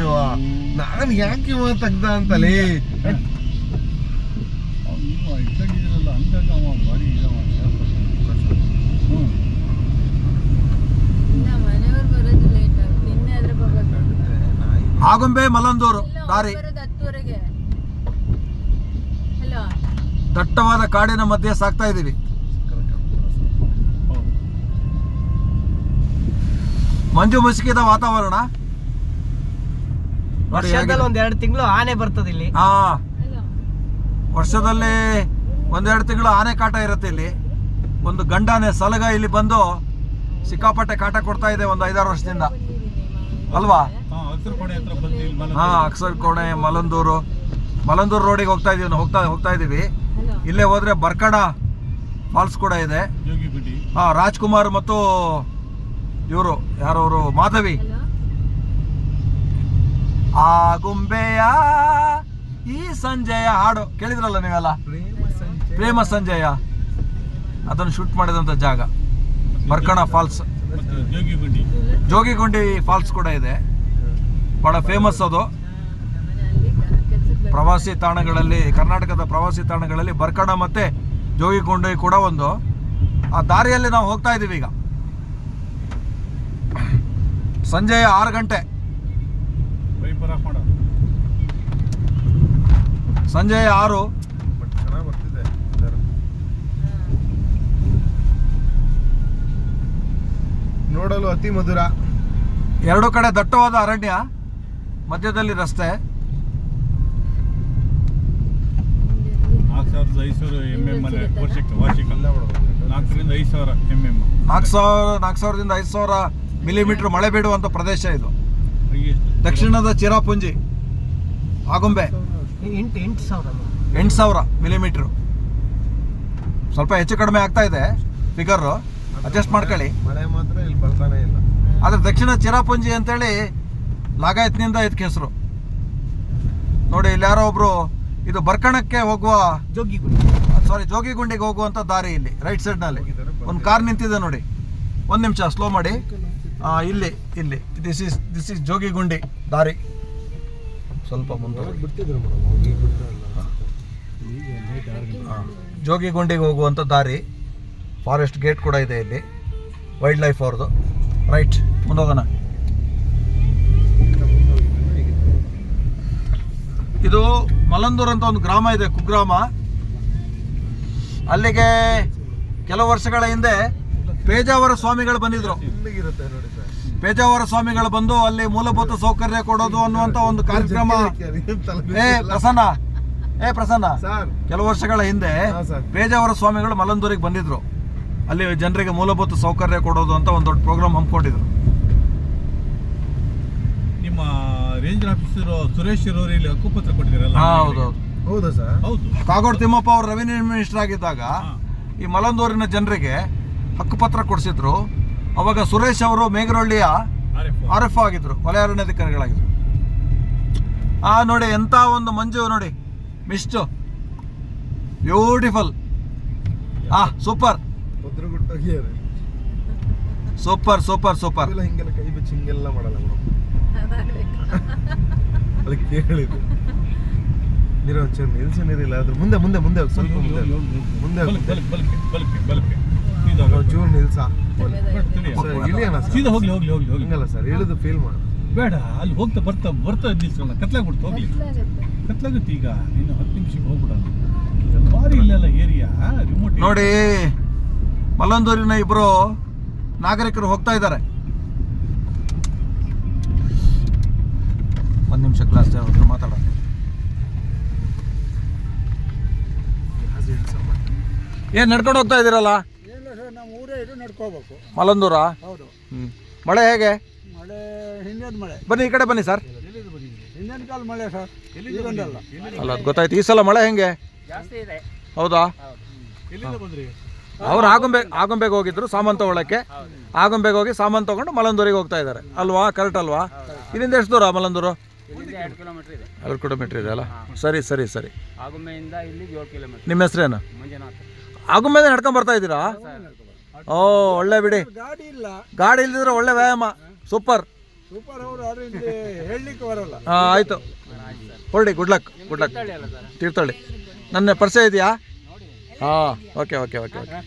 ಇವ ನಾನು ಯಾಕೆ ಇವ ತೆಗ್ದ ಅಂತಲೇ? ಆಗೊಂಬೆ ಮಲ್ಲಂದೂರು ಹಂಗಾಗಿ ಅವ ಭಾರಿ ಇದವ ಆಗುಂಬೆ ಮಲಂದೂರು ಇಲ್ಲ, ದಾರಿ ದಟ್ಟವಾದ ಕಾಡಿನ ಮಧ್ಯೆ ಸಾಕ್ತಾ ಇದೀವಿ ಹೌದು ಮಂಜು ಮುಸುಕಿದ ವಾತಾವರಣ. ವರ್ಷದಲ್ಲಿ ಒಂದೆರಡು ಒಂದ್ ಎರಡು ತಿಂಗಳು ಆನೆ ಬರ್ತದೆ ಇಲ್ಲಿ. ಹಾ. ವರ್ಷದಲ್ಲಿ ಒಂದೆರಡು ತಿಂಗಳು ಆನೆ ಕಾಟ ಇರುತ್ತೆ ಇಲ್ಲಿ. ಒಂದು ಗಂಡಾನೆ ಸಲಗ ಇಲ್ಲಿ ಬಂದು ಸಿಕ್ಕಾಪಟ್ಟೆ ಕಾಟ ಕೊಡ್ತಾ ಇದೆ ಒಂದು ಐದಾರು ವರ್ಷದಿಂದ. ಅಲ್ವಾ? ಹಾಂ ಹಸಿರು ಕೊಡೆ ಹತ್ರ ಇಲ್ಲಿ ಮನೆ ಹಾ ಅಕ್ಸರ್ ಕೋಣೆ ಮಲಂದೂರು. ಮಲಂದೂರು ರೋಡಿಗೆ ಹೋಗ್ತಾ ಇದೀವಿ ನಾವು ಹೋಗ್ತಾ ಹೋಗ್ತಾ ಇದೀವಿ. ಇಲ್ಲೇ ಹೋದ್ರೆ ಬರ್ಕಡ ಫಾಲ್ಸ್ ಕೂಡ ಇದೆ. ಯೋಗಿ ಬಿಡಿ ಹಾ ರಾಜ್ಕುಮಾರ್ ಮತ್ತು ಇವರು ಯಾರವರು ಮಾಧವಿ. ಆಗುಂಬೆಯ ಈ ಸಂಜೆಯ ಹಾಡು ಕೇಳಿದ್ರಲ್ಲ ನೀವೆಲ್ಲ? ಪ್ರೇಮ ಸಂಜಯ. ಅದನ್ನು ಶೂಟ್ ಮಾಡಿದಂಥ ಜಾಗ. ಬರ್ಕಣ ಫಾಲ್ಸ್. ಜೋಗಿಗುಂಡಿ ಫಾಲ್ಸ್ ಕೂಡ ಇದೆ. ಬಹಳ ಫೇಮಸ್ ಅದು. ಪ್ರವಾಸಿ ತಾಣಗಳಲ್ಲಿ ಕರ್ನಾಟಕದ ಪ್ರವಾಸಿ ತಾಣಗಳಲ್ಲಿ ಬರ್ಕಣ ಮತ್ತೆ ಜೋಗಿಗುಂಡಿ ಕೂಡ ಒಂದು. ಆ ದಾರಿಯಲ್ಲಿ ನಾವು ಹೋಗ್ತಾ ಇದ್ದೀವಿ ಈಗ. ಸಂಜೆಯ ಆರು ಗಂಟೆ. ಸಂಜೆ ಆರು. ಬಟ್ ಚೆನ್ನಾಗಿ ಬರ್ತಿದೆ ನೋಡಲು ಅತಿ ಮಧುರ. ಎರಡು ಕಡೆ ದಟ್ಟವಾದ ಅರಣ್ಯ ಮಧ್ಯದಲ್ಲಿ ರಸ್ತೆ. ನಾಲ್ಕು ಸಾವಿರದ ಐದು ಸಾವಿರ ಎಂ ಎಂ ಅಲ್ಲೇ ವಾರ್ಷಿಕ ಎಲ್ಲ ಮಾಡ್ಬೋದು ನಾಲ್ಕರಿಂದ ಐದು ಸಾವಿರ ಎಂ ಎಂ ನಾಲ್ಕು ಸಾವಿರ ನಾಲ್ಕು ಸಾವಿರದಿಂದ ಐದು ಸಾವಿರ ಮಿಲಿಮೀಟರ್ ಮಳೆ ಬೀಳುವಂಥ ಪ್ರದೇಶ ಇದು. ದಕ್ಷಿಣದ ಚಿರಾಪುಂಜಿ ಆಗುಂಬೆ. ಎಂಟು ಸಾವಿರ. ಎಂಟು ಸಾವಿರ ಮಿಲಿಮೀಟ್ರು ಸ್ವಲ್ಪ ಹೆಚ್ಚು ಕಡಿಮೆ ಆಗ್ತಾ ಇದೆ ಫಿಗರು ಅಡ್ಜಸ್ಟ್ ಮಾಡ್ಕೊಳ್ಳಿ. ಮಳೆ ಮಾತ್ರ ಇಲ್ಲಿ ಬರ್ತಾನೆ ಇಲ್ಲ. ಆದರೆ ದಕ್ಷಿಣ ಚಿರಾಪುಂಜಿ ಅಂತೇಳಿ ಲಾಗಾಯತ್ನಿಂದ ಇದಕ್ಕೆ ಹೆಸರು ನೋಡಿ ಇಲ್ಲಿ ಯಾರೋ ಒಬ್ರು ಇದು ಬರ್ಕಣಕ್ಕೆ ಹೋಗುವ ಜೋಗಿ ಸಾರಿ ಜೋಗಿಗುಂಡಿಗೆ ಹೋಗುವಂಥ ದಾರಿ ಇಲ್ಲಿ ರೈಟ್ ಸೈಡ್ನಲ್ಲಿ ಒಂದು ಕಾರ್ ನಿಂತಿದೆ ನೋಡಿ. ಒಂದು ನಿಮಿಷ ಸ್ಲೋ ಮಾಡಿ. ಇಲ್ಲಿ ಇಲ್ಲಿ. This is this is Jogigundi ದಾರಿ. ಸ್ವಲ್ಪ ಮುಂದೆ ಜೋಗಿಗುಂಡಿಗೆ ಹೋಗುವಂಥ ದಾರಿ. ಫಾರೆಸ್ಟ್ ಗೇಟ್ ಕೂಡ ಇದೆ ಇಲ್ಲಿ. ವೈಲ್ಡ್ ಲೈಫ್ ಅವ್ರದ್ದು ರೈಟ್ ಮುಂದೋಗೋಣ. ಇದು ಮಲಂದೂರ್ ಅಂತ ಒಂದು ಗ್ರಾಮ ಇದೆ ಕುಗ್ರಾಮ. ಅಲ್ಲಿಗೆ ಕೆಲವು ವರ್ಷಗಳ ಹಿಂದೆ ಪೇಜಾವರ ಸ್ವಾಮಿಗಳು ಬಂದಿದ್ರು. ಹಿಂದಿಗಿರುತ್ತೆ ನೋಡಿ ಸರ್. ಪೇಜಾವರ ಸ್ವಾಮಿಗಳು ಬಂದು ಅಲ್ಲಿ ಮೂಲಭೂತ ಸೌಕರ್ಯ ಕೊಡೋದು ಅನ್ನುವಂತ ಒಂದು ಕಾರ್ಯಕ್ರಮ. ಏ ಪ್ರಸನ್ನ. ಏ ಪ್ರಸನ್ನ. ಸರ್. ಕೆಲವು ವರ್ಷಗಳ ಹಿಂದೆ ಹಾ, ಸರ್. ಪೇಜಾವರ ಸ್ವಾಮಿಗಳು ಮಲಂದೂರಿಗೆ ಬಂದಿದ್ರು. ಅಲ್ಲಿ ಜನರಿಗೆ ಮೂಲಭೂತ ಸೌಕರ್ಯ ಕೊಡೋದು ಅಂತ ಒಂದು ದೊಡ್ಡ ಪ್ರೋಗ್ರಾಮ್ ಹಮ್ಮಿಕೊಂಡಿದ್ರು. ನಿಮ್ಮ ರೇಂಜರ್ ಆಫೀಸರು ಸುರೇಶ್ ಇರೋರು ಇಲ್ಲಿ ಹಕ್ಕುಪತ್ರ ಕೊಟ್ಟಿದ್ದೀರಲ್ಲ? ಹಾ ಹೌದೌದು ಹೌದಾ. ಸರ್? ಹೌದು. ಕಾಗೋಡು ತಿಮ್ಮಪ್ಪ ಅವರು ರೆವಿನ್ಯೂ ಮಿನಿಸ್ಟರ್ ಆಗಿದ್ದಾಗ ಈ ಮಲಂದೂರಿನ ಜನರಿಗೆ ಹಕ್ಕುಪತ್ರ ಕೊಡಿಸಿದ್ರು. ಅವಾಗ ಸುರೇಶ್ ಅವರು ಮೇಘರೊಳ್ಳಿಯ ಆರ್ ಎಫ್ ಆಗಿದ್ರು ವಲಯ ಅರಣ್ಯಾಧಿಕಾರಿಗಳಾಗಿದ್ರು ಆ ನೋಡಿ ಎಂಥ ಒಂದು ಮಂಜು ನೋಡಿ. ಮಿಸ್ಟು ಬ್ಯೂಟಿಫುಲ್ ಆ ಸೂಪರ್ ಸೂಪರ್ ಸೂಪರ್ ಸೂಪರ್ ಹಿಂಗೆಲ್ಲ ಕೈ ಬಿಚ್ಚಿ ಹಿಂಗೆಲ್ಲ ಮಾಡಲ್ಲ ಅದಕ್ಕೆ ಹೇಳಿದ್ದು ನೀರು ಒಂಚೂರು ನಿಲ್ಸಿ ನೀರಿಲ್ಲ ಅದ್ರ ಮುಂದೆ ಮುಂದೆ ಮುಂದೆ ಸ್ವಲ್ಪ ಮುಂದೆ ಮುಂದೆ ಹೋಗಿ, ಮುಂದೆ ಬಲಕ್ಕೆ ಬಲಕ್ಕೆ ಬಲಕ್ಕೆ ನಿಲ್ಸ. ಸರ್ ಇಳಿಯೋಣ ಸೀದಾ ಹೋಗ್ಲಿ ಹೋಗ್ಲಿ ಹೋಗ್ಲಿ ಹೋಗ್ಲಿ. ಹಿಂಗಲ್ಲ ಸರ್ ಇಳಿದು ಫೀಲ್ ಮಾಡು. ಬೇಡ ಅಲ್ಲಿ ಹೋಗ್ತಾ ಬರ್ತಾ ಬರ್ತಾ ನಿಲ್ಸೋಣ. ಕತ್ಲಾಗ್ಬಿಡ್ತು ಹೋಗ್ಲಿ. ಕತ್ಲಾಗುತ್ತೆ ಈಗ. ಇನ್ನು ಹತ್ತು ನಿಮಿಷಕ್ಕೆ ಹೋಗ್ಬಿಡೋಣ. ಭಾರಿ ಇಲ್ಲಲ್ಲ ಏರಿಯಾ ರಿಮೋಟ್ ನೋಡಿ ಮಲ್ಲಂದೂರಿನ ಇಬ್ರು ನಾಗರಿಕರು ಹೋಗ್ತಾ ಇದ್ದಾರೆ. ಒಂದು ನಿಮಿಷ ಕ್ಲಾಸ್ ಹತ್ರ ಮಾತಾಡೋಣ. ಏನ್ ನಡ್ಕೊಂಡು ಹೋಗ್ತಾ ಇದ್ದೀರಲ್ಲ ಏನಿಲ್ಲ ಸರ್ ನಮ್ಮ ಊರೇ ಇದು ನಡ್ಕೋಬೇಕು. ಮಲಂದೂರ? ಹೌದು. ಹ್ಮ್. ಮಳೆ ಹೇಗೆ? ಮಳೆ ಹಿಂದಿನ ಮಳೆ. ಬನ್ನಿ ಈ ಕಡೆ ಬನ್ನಿ ಸರ್. ಹಿಂದಿನ ಕಾಲ ಮಳೆ ಸರ್. ಈಗೊಂದಲ್ಲ ಅಲ್ಲ ಅದು ಗೊತ್ತಾಯ್ತು. ಈ ಸಲ ಮಳೆ ಹೆಂಗೆ? ಜಾಸ್ತಿ ಇದೆ. ಹೌದಾ? ಎಲ್ಲಿಂದ ಬಂದ್ರಿ? ಅವ್ರು ಆಗುಂಬೆ ಆಗುಂಬೆಗೆ ಹೋಗಿದ್ರು ಸಾಮಾನು ತಗೊಳಕ್ಕೆ ಆಗುಂಬೆಗೆ ಹೋಗಿ ಸಾಮಾನು ತಗೊಂಡು ಮಲಂದೂರಿಗೆ ಹೋಗ್ತಾ ಇದ್ದಾರೆ. ಅಲ್ವಾ? ಕರೆಕ್ಟ್ ಅಲ್ವಾ? ಇಲ್ಲಿಂದ ಎಷ್ಟು ದೂರ ಮಲಂದೂರು? ಇಲ್ಲಿಂದ ಎರಡು ಕಿಲೋಮೀಟರ್ ಇದೆ. ಎರಡು ಕಿಲೋಮೀಟರ್ ಇದೆ ಅಲ್ಲ? ಸರಿ ಸರಿ ಸರಿ. ಆಗುಂಬೆಯಿಂದ ಇಲ್ಲಿಗೆ ಏಳು ಕಿಲೋಮೀಟರ್. ನಿಮ್ಮ ಹೆಸರೇನು? ಮಂಜುನಾಥ್. ಆಗುಂಬೆಯಿಂದ ನಡ್ಕೊಂಡ್ ಬರ್ತಾ ಇದ್ದೀರಾ? ಓ ಒಳ್ಳೆ ಬಿಡಿ. ಗಾಡಿ ಇಲ್ಲ ಗಾಡಿ ಇಲ್ದಿದ್ರೆ ಒಳ್ಳೆ ವ್ಯಾಯಾಮ. ಸೂಪರ್. ಸೂಪರ್ ಅವರು ಇಲ್ಲಿ ಹೇಳಲಿಕ್ಕೆ ಬರಲ್ಲ. ಹಾ ಆಯಿತು. ಹೊರಡಿ good luck good luck Thirthahalli. ಅಲ್ಲ ನನ್ನ ಪರಿಚಯ ಇದೆಯಾ? ಹಾ ಓಕೆ ಓಕೆ ಓಕೆ ಓಕೆ.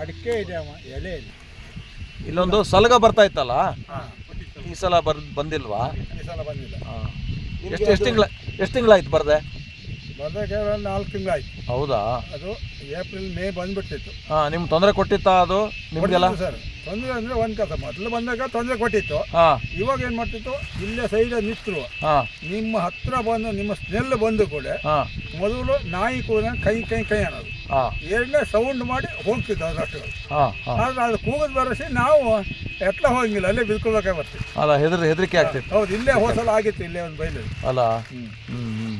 ಅಡಿಕೆ ಇದೆ ಅಮ್ಮ ಎಲೆ ಇದೆ. ಇಲ್ಲೊಂದು ಸಲಗ ಬರ್ತಾ ಇತ್ತಲ್ಲ? ಈ ಸಲ ಬರ್ ಬಂದಿಲ್ವಾ? ಈ ಸಲ ಬಂದಿಲ್ಲ. ಎಷ್ಟು ಎಷ್ಟು ತಿಂಗಳ ಎಷ್ಟು ತಿಂಗಳಾಯ್ತು ಬರ್ದೆ? ಬಂದ ಒಂದು ನಾಲ್ಕು ತಿಂಗಳಾಯ್ತು. ಹೌದಾ? ಅದು ಏಪ್ರಿಲ್ ಮೇ ಬಂದ್ಬಿಟ್ಟಿತ್ತು. ಹಾಂ ನಿಮ್ಗೆ ತೊಂದರೆ ಕೊಟ್ಟಿತ್ತಾ ಅದು? ನಿಮಗೆಲ್ಲ? ಸರ್. ತೊಂದರೆ ಅಂದರೆ ಒಂದು ಕಸ ಮೊದಲು ಬಂದಾಗ ತೊಂದರೆ ಕೊಟ್ಟಿತ್ತು. ಹಾಂ. ಇವಾಗ ಏನು ಮಾಡ್ತಿತ್ತು? ಇಲ್ಲೇ ಸೈಡ್ ನಿಂತರು. ಹಾಂ. ನಿಮ್ಮ ಹತ್ರ ಬಂದು ನಿಮ್ಮ ಸ್ನೆಲ್ ಬಂದು ಕೂಡ ಹಾಂ. ಮೊದಲು ನಾಯಿ ಕೂಡ ಕೈ ಕೈ ಕೈ ಅನ್ನೋದು. ಹಾಂ. ಎರಡನೇ ಸೌಂಡ್ ಮಾಡಿ ಹೋಗ್ತಿತ್ತು ಅದಷ್ಟು ಹಾಂ ಹಾಂ. ಆದ್ರೆ ಅದು ಕೂಗದ ಬರಸಿ ನಾವು ಎಟ್ಲ ಹೋಗಿಲ್ಲ ಅಲ್ಲೇ ಬರ್ತೀವಿ. ಅಲ್ಲ ಹೆದರ್ ಹೆದರಿಕೆ ಆಗ್ತಿತ್ತು. ಹೌದು ಇಲ್ಲೇ ಹೋಸಲ ಆಗಿತ್ತು ಇಲ್ಲೇ ಒಂದು ಬೈಲು ಅಲ್ಲ? ಹ್ಞೂ ಹ್ಞೂ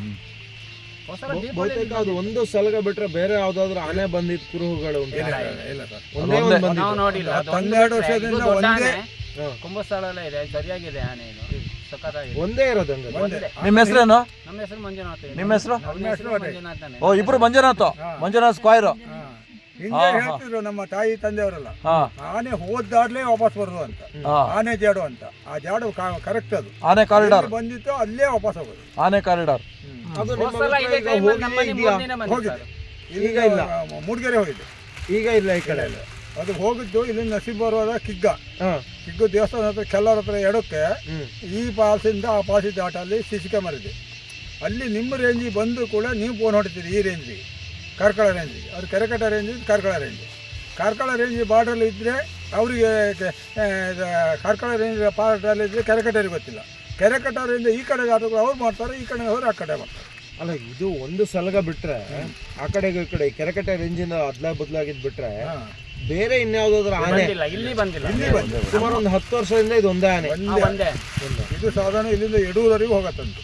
ಬಹುತೇಕ ಅದು ಒಂದು ಸಲಗ ಬಿಟ್ರೆ ಬೇರೆ ಯಾವ್ದಾದ್ರು ಆನೆ ಬಂದಿದ್ ಕುರುಹುಗಳು ಇಲ್ಲ ಇಲ್ಲ ಸರ್. ಒಂದು ಬಂದಿತ್ತು ನಾವು ನೋಡಿಲ್ಲ ಹನ್ನೆರಡು ವರ್ಷದಿಂದ ಒಂದೇ-. ಕುಂಭಸ್ಥಳ ಎಲ್ಲ ಇದೆ ಸರಿಯಾಗಿದೆ ಆನೆ ಇದು. ಸಖತ್ತಾಗಿದೆ. ಒಂದೇ ಇರೋದು. ಒಂದೇ. ನಿಮ್ಮ ಹೆಸರೇನು? ನಮ್ಮ ಹೆಸರು ಮಂಜುನಾಥ್ ನಿಮ್ಮ ಹೆಸರು? ನಮ್ಮ ಹೆಸರು ಮಂಜುನಾಥನೇ ಓ ಇಬ್ರು ಮಂಜುನಾಥ್? ಮಂಜುನಾಥ್ ಸ್ಕ್ವಾಯರ್? ಹಾ. ಹಿಂದೆ ಹೇಳ್ತಿದ್ರು ನಮ್ಮ ತಾಯಿ ತಂದೆಯವರೆಲ್ಲ. ಆನೆ ಹೋದಾಡ್ಲೇ ವಾಪಸ್ ಬರೋದು ಅಂತ. ಆನೆ ಜಾಡು ಅಂತ. ಆ ಜಾಡು ಕರೆಕ್ಟ್ ಅದು. ಆನೆ ಕಾರಿಡಾರ್. ಬಂದಿತ್ತು ಅಲ್ಲೇ ವಾಪಸ್ ಹೋಗೋದು. ಆನೆ ಕಾರಿಡಾರ್. ಅದು ಹೋದ್ ನಿಮ್ಮ ಸಲ ಹತ್ರ ಇದೇ ಈಗ ಟೈಮಲ್ಲಿ ಹೋಗಿಯೇ ಮನೆ ಇದೆಯಾ? ಮುಂದೆನೇ ಬಂದಿತ್ತು ಹೋಗಿದೆ ಅದು. ಈಗ ಇಲ್ಲ. ಮೂಡ್ಗೆರೆ ಹೋಗಿದೆ. ಈಗ ಇಲ್ಲ ಈ ಕಡೆ ಅದು ಹೋಗಿದ್ದು ಇಲ್ಲಿ ನಸೀಬ್ ಬರುವಾಗ ಕಿಗ್ಗ. ಹಾ. ಕಿಗ್ಗು ದೇವಸ್ಥಾನ ಹತ್ರ ಕೆಲವರ ಹತ್ರ ಎಡಕ್ಕೆ ಹ್ಮ್. ಈ ಪಾಸಿಂದ ಆ ಪಾಸಿ ದಾಟಲ್ಲಿ ಸಿ ಕ್ಯಾಮರಾ ಇದೆ ಅಲ್ಲಿ ನಿಮ್ಮ ರೇಂಜಿಗೆ ಬಂದು ಕೂಡ ನೀವು ಫೋನ್ ಹೊಡಿತೀರಿ ಈ ರೇಂಜಿಗೆ ಕಾರ್ಕಳ ರೇಂಜಿಗೆ ಅದು Kerekatta range Karkala range Karkala range ಬಾರ್ಡ್ರಲ್ಲಿ ಇದ್ದರೆ ಅವರಿಗೆ ಕಾರ್ಕಳ ರೇಂಜ್ ಬಾರ್ಡ್ರಲ್ಲಿ ಇದ್ದರೆ ಕೆರೆಕಟ್ಟರಿಗೆ ಗೊತ್ತಿಲ್ಲ. ಕೆರೆಕಟ್ಟರಿಂದ ಈ ಕಡೆಗೆ ಆಟಗಳು ಅವ್ರು ಮಾಡ್ತಾರೆ ಈ ಕಡೆ ಅವ್ರು ಆ ಕಡೆ ಮಾಡ್ತಾರೆ. ಅಲ್ಲ ಇದು ಒಂದು ಸಲಗ ಬಿಟ್ರೆ ಆ ಕಡೆಗೆ ಈ ಕಡೆ ಕೆರೆಕಟ್ಟೆ ರೇಂಜಿನ ಅದ್ಲ ಬದಲಾಗಿದ್ ಬಿಟ್ರೆ ಹಾಂ. ಬೇರೆ ಇನ್ಯಾವ್ದಾದ್ರು ಆನೆ? ಬಂದಿಲ್ಲ ಇಲ್ಲಿ ಬಂದಿಲ್ಲ ಇಲ್ಲಿ ಬಂದಿಲ್ಲ. ಸುಮಾರು ಒಂದು ಹತ್ತು ವರ್ಷದಿಂದ ಇದು ಒಂದೇ ಆನೆ. ಒಂದೇ. ಇದು ಸಾಧಾರಣ ಇಲ್ಲಿಂದ ಯಡೂರವರೆಗೂ ಹೋಗತ್ತಂತು.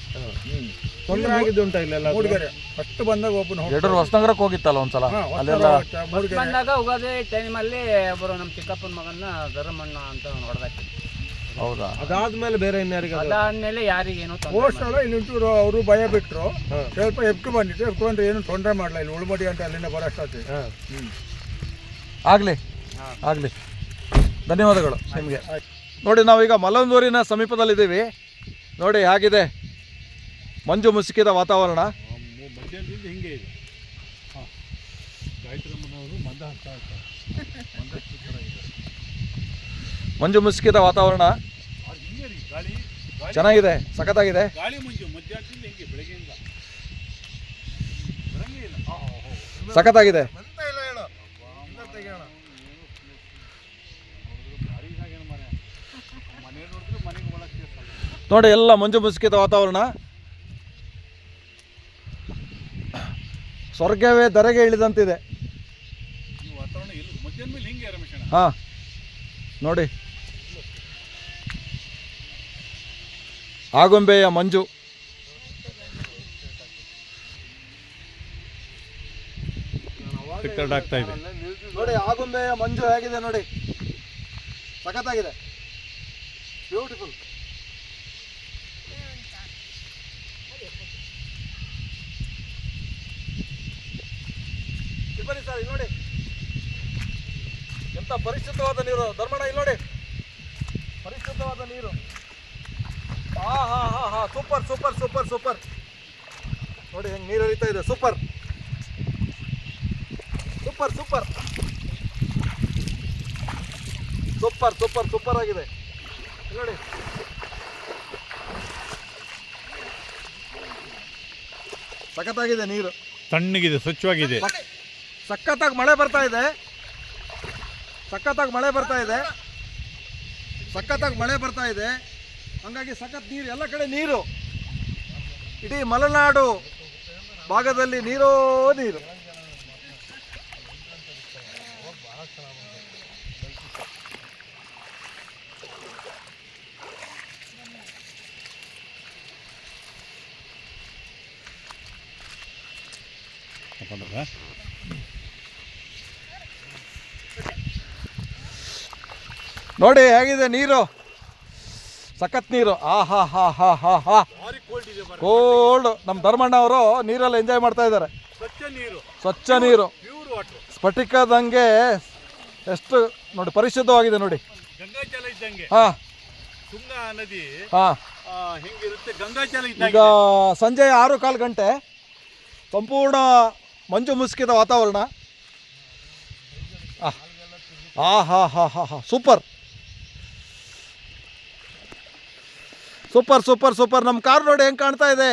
ತೊಂದರೆ ಆಗಿದ್ದು ಉಂಟ ಇಲ್ಲೆಲ್ಲ ಮೂಡಿಗೆರೆ. ಫಸ್ಟ್ ಬಂದಾಗ ಒಬ್ಬನ ಎರಡೂರು ಹೊಸನಗರಕ್ಕೆ ಹೋಗಿತ್ತಲ್ಲ ಒಂದ್ಸಲ? ಅಲ್ಲೆಲ್ಲ ಬಂದಾಗ ಉಗಾದಿ ಟೈಮಲ್ಲಿ ಒಬ್ಬರು ನಮ್ಮ ಚಿಕ್ಕಪ್ಪನ ಮಗನ ಧರ್ಮಣ್ಣ ಅಂತ ಹೊಡೆದಾಕಿ ಹೌದಾ? ಅದಾದ್ಮೇಲೆ ಬೇರೆ ಇನ್ಯಾರಿಗೆ ಅದಾದ್ಮೇಲೆ ಯಾರಿಗೇನು ಪೋಸ್ಟ್ ಅಲ್ಲ ಅವರು ಭಯ ಬಿಟ್ಟರು ಸ್ವಲ್ಪ ಎಪ್ಕು ಬಂದಿತ್ತು ಎಪ್ಕೊಂಡ್ರೆ ಏನು ತೊಂದರೆ ಮಾಡಲ್ಲ ಇಲ್ಲಿ ಉಳ್ಬಡಿ ಅಂತ ಅಲ್ಲಿಂದ ಬರೋಷ್ಟಾಗ್ತದೆ ಹಾ. ಆಗಲಿ ಆಗಲಿ. ಧನ್ಯವಾದಗಳು ನಿಮಗೆ. ನೋಡಿ ನಾವೀಗ ಮಲ್ಲಂದೂರಿನ ಸಮೀಪದಲ್ಲಿದ್ದೀವಿ. ನೋಡಿ ಹೇಗಿದೆ? ಮಂಜು ಮುಸುಕಿದ ವಾತಾವರಣ. ಹಿಂಗೆ ಇದೆ. ಮಂದ ಮಂಜು ಮುಸುಕಿದ ವಾತಾವರಣ. ಚೆನ್ನಾಗಿದೆ ಸಖತ್ತಾಗಿದೆ. ಸಖತ್ತಾಗಿದೆ. ನೋಡಿ ಎಲ್ಲ ಮಂಜು ಮುಸುಕಿದ ವಾತಾವರಣ. ಸ್ವರ್ಗವೇ ಧರೆಗೆ ಇಳಿದಂತಿದೆ. ಹಾಂ ನೋಡಿ. ಆಗುಂಬೆಯ ಮಂಜು. ಆಗ್ತಾ ಇದೆ. ನೋಡಿ ಆಗುಂಬೆಯ ಮಂಜು ಹೇಗಿದೆ ನೋಡಿ. ಸಖತ್ತಾಗಿದೆ. ಬ್ಯೂಟಿಫುಲ್ ಬನ್ನಿ ಸರ್ ಇಲ್ಲಿ ನೋಡಿ. ಎಂತ ಪರಿಶುದ್ಧವಾದ ನೀರು ಧರ್ಮಣ ಇಲ್ಲಿ ನೋಡಿ. ಪರಿಶುದ್ಧವಾದ ನೀರು. ಹಾ ಹಾ ಹಾ ಹಾ ಸೂಪರ್ ಸೂಪರ್ ಸೂಪರ್ ಸೂಪರ್. ನೋಡಿ ಹೆಂಗೆ ನೀರು ಹರಿತಾ ಇದೆ super. Super super. Super super super ಆಗಿದೆ. ನೋಡಿ. ಸಖತ್ತಾಗಿದೆ ನೀರು. ತಣ್ಣಗಿದೆ ಸ್ವಚ್ಛವಾಗಿದೆ. ಸಖ- ಸಖತ್ತಾಗಿ ಮಳೆ ಬರ್ತಾ ಇದೆ. ಸಖತ್ತಾಗಿ ಮಳೆ ಬರ್ತಾ ಇದೆ. ಸಖತ್ತಾಗಿ ಮಳೆ ಬರ್ತಾ ಇದೆ. ಹಂಗಾಗಿ ಸಖತ್ ನೀರು ಎಲ್ಲ ಕಡೆ ನೀರು. ಇಡೀ ಮಲೆನಾಡು ಭಾಗದಲ್ಲಿ ನೀರೋ ನೀರು. ನೋಡಿ ಹೇಗಿದೆ ನೀರು? ಸಖತ್ ನೀರು. ಆ ಹಾ ಹಾ ಹಾ ಹಾ ಹಾ. ಕೋಲ್ಡ್ ನಮ್ಮ ಧರ್ಮಣ್ಣ ಅವರು ನೀರಲ್ಲಿ ಎಂಜಾಯ್ ಮಾಡ್ತಾ ಇದ್ದಾರೆ. ಸ್ವಚ್ಛ ನೀರು. ಸ್ಫಟಿಕದಂಗೆ ಎಷ್ಟು ನೋಡಿ ಪರಿಶುದ್ಧವಾಗಿದೆ ನೋಡಿ. ಹಾ. ನದಿ ಹಾಂ. ಈಗ ಸಂಜೆ ಆರು ಕಾಲು ಗಂಟೆ ಸಂಪೂರ್ಣ ಮಂಜು ಮುಸುಕಿದ ವಾತಾವರಣ. ಆ ಹಾ ಹಾ ಹಾ ಹಾ ಸೂಪರ್. Super super super. ನಮ್ಮ ಕಾರ್ ನೋಡಿ ಹೆಂಗೆ ಕಾಣ್ತಾ ಇದೆ?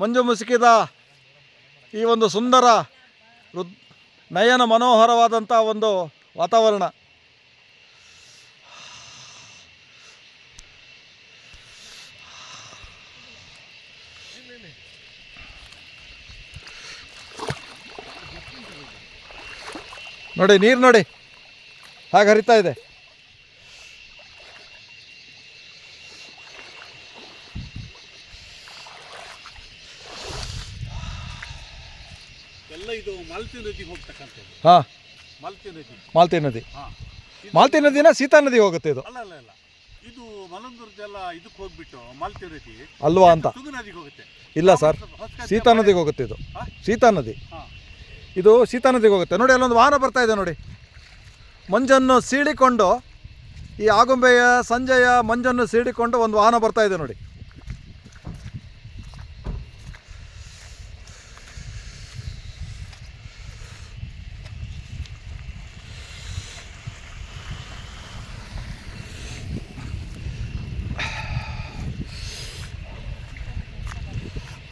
ಮಂಜು ಮುಸುಕಿದ ಈ ಒಂದು ಸುಂದರ ರುದ್, ನಯನ ಮನೋಹರವಾದಂಥ ಒಂದು ವಾತಾವರಣ. ನೋಡಿ, ನೀರು ನೋಡಿ. ಹಾಗೆ ಹರಿತಾ ಇದೆ ಎಲ್ಲ ಇದು ಮಾಲ್ತಿ ನದಿಗೆ ಹೋಗ್ತಕ್ಕಂಥದ್ದು. ಹಾಂ. ಮಾಲ್ತಿ ನದಿ. ಮಾಲ್ತಿ ನದಿ. ಹಾ. ಮಾಲ್ತಿ ನದಿನ ಸೀತಾ ನದಿ ಹೋಗುತ್ತೆ ಇದು. ಅಲ್ಲ ಅಲ್ಲ ಅಲ್ಲ. ಇದು ಮಲಂದೂರ್ದೆಲ್ಲ ಇದಕ್ಕೆ ಹೋಗ್ಬಿಟ್ಟು ಮಾಲ್ತಿ ನದಿ ಅಲ್ವಾ ಅಂತ. ತುಂಗ ನದಿಗೆ ಹೋಗುತ್ತೆ. ಇಲ್ಲ ಸರ್. ಸೀತಾ ನದಿಗೆ ಹೋಗುತ್ತೆ ಇದು? ಸೀತಾ ನದಿ. ಹಾ. ಇದು ಸೀತಾ ನದಿಗೆ ಹೋಗುತ್ತೆ. ನೋಡಿ ಅಲ್ಲೊಂದು ವಾಹನ ಬರ್ತಾ ಇದೆ ನೋಡಿ. ಮಂಜನ್ನು ಸೀಳಿಕೊಂಡು ಈ ಆಗುಂಬೆಯ ಸಂಜೆಯ ಮಂಜನ್ನು ಸೀಳಿಕೊಂಡು ಒಂದು ವಾಹನ ಬರ್ತಾ ಇದೆ ನೋಡಿ.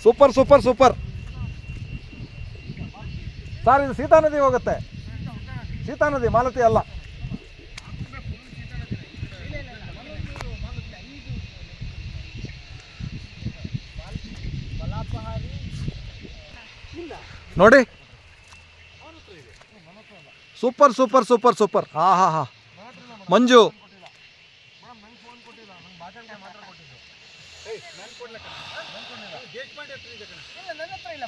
Super super super. ಸರ್, ಇದು ಸೀತಾ ನದಿ ಹೋಗುತ್ತೆ. ಸೀತಾ ನದಿ, ಮಾಲತಿ ಅಲ್ಲ. ನೋಡಿ. Super super super super. ಹಾ ಹಾ ಹಾ. ಮಂಜು. একটা দেখে না